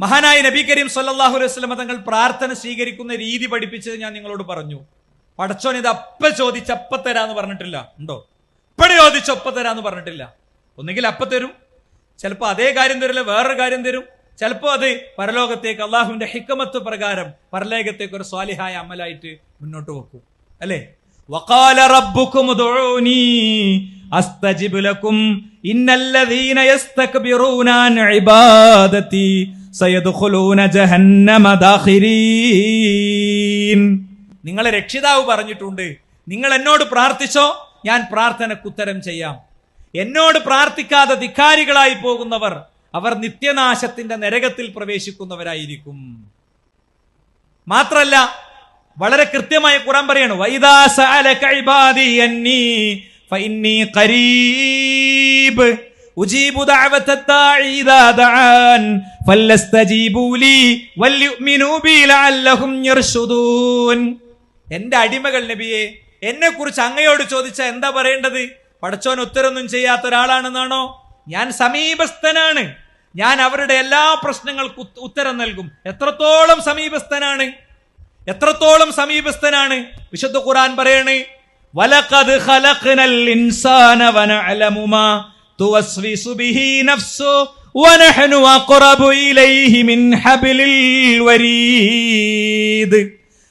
മഹാനായ നബി കരീം സല്ലല്ലാഹു അലൈഹി വസല്ലം തങ്ങൾ പ്രാർത്ഥന സ്വീകരിക്കുന്ന രീതി പഠിപ്പിച്ചത് ഞാൻ നിങ്ങളോട് പറഞ്ഞു പടച്ചോൻ ഇത് അപ്പ ചോദിച്ച് അപ്പ തരാന്ന് പറഞ്ഞിട്ടില്ല ഉണ്ടോ ഇപ്പഴ ചോദിച്ച് ഒപ്പ തരാന്ന് പറഞ്ഞിട്ടില്ല ഒന്നുകിൽ അപ്പ തരും ചിലപ്പോൾ അതേ കാര്യം തരില്ല വേറൊരു കാര്യം തരും ചിലപ്പോൾ അത് പരലോകത്തേക്ക് അള്ളാഹുവിന്റെ ഹിക്കമത്ത് പ്രകാരം പരലോകത്തേക്ക് ഒരു സ്വാലിഹായ അമലായിട്ട് മുന്നോട്ട് വെക്കും അല്ലേ وقال ربكم ادعوني استجب لكم ان الذين يستكبرون عن عبادتي سيدخلون جهنم داخرين നിങ്ങളെ രക്ഷിതാവ് പറഞ്ഞിട്ടുണ്ട് നിങ്ങൾ എന്നോട് പ്രാർത്ഥിച്ചോ ഞാൻ പ്രാർത്ഥനക്കുത്തരം ചെയ്യാം. എന്നോട് പ്രാർത്ഥിക്കാതെ ധിക്കാരികളായി പോകുന്നവർ അവർ നിത്യനാശത്തിന്റെ നരകത്തിൽ പ്രവേശിക്കുന്നവരായിരിക്കും. മാത്രല്ല വളരെ കൃത്യമായ ഖുറാൻ പറയണു വൈദാ എന്റെ അടിമകൾ നബിയെ എന്നെ കുറിച്ച് അങ്ങയോട് ചോദിച്ചാൽ എന്താ പറയേണ്ടത്? പടച്ചോൻ ഉത്തരൊന്നും ചെയ്യാത്ത ഒരാളാണെന്നാണോ? ഞാൻ സമീപസ്ഥനാണ്. ഞാൻ അവരുടെ എല്ലാ പ്രശ്നങ്ങൾക്കും ഉത്തരം നൽകും. എത്രത്തോളം സമീപസ്ഥനാണ്? എത്രത്തോളം സമീപസ്ഥനാണ്? വിശുദ്ധ ഖുർആൻ പറയണേ വലഖദ് ഇൻസാന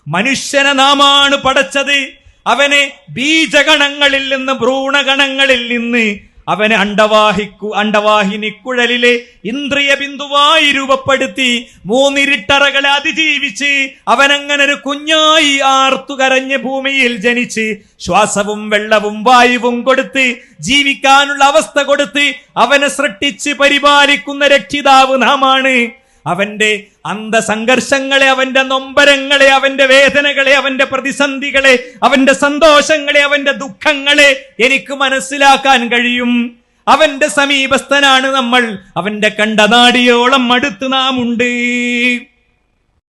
മനുഷ്യനെ നാമാണ് പടച്ചത്. അവനെ ബീജഗണങ്ങളിൽ നിന്ന് ഭ്രൂണഗണങ്ങളിൽ നിന്ന് അവനെ അണ്ടവാഹിക്കു അണ്ടവാഹിനിക്കുഴലിലെ ഇന്ദ്രിയ ബിന്ദുവായി രൂപപ്പെടുത്തി മൂന്നിരിട്ടറകളെ അതിജീവിച്ച് അവനങ്ങനെ ഒരു കുഞ്ഞായി ആർത്തു ഭൂമിയിൽ ജനിച്ച് ശ്വാസവും വെള്ളവും വായുവും കൊടുത്ത് ജീവിക്കാനുള്ള അവസ്ഥ കൊടുത്ത് അവനെ സൃഷ്ടിച്ച് പരിപാലിക്കുന്ന രക്ഷിതാവ് നാമാണ് അവന്റെ അന്തസംഘർഷങ്ങളെ അവന്റെ നൊമ്പരങ്ങളെ അവന്റെ വേദനകളെ അവന്റെ പ്രതിസന്ധികളെ അവന്റെ സന്തോഷങ്ങളെ അവന്റെ ദുഃഖങ്ങളെ എനിക്ക് മനസ്സിലാക്കാൻ കഴിയും. അവന്റെ സമീപസ്ഥനാണ് നമ്മൾ. അവന്റെ കണ്ടനാടിയോളം അടുത്ത് നാം ഉണ്ട്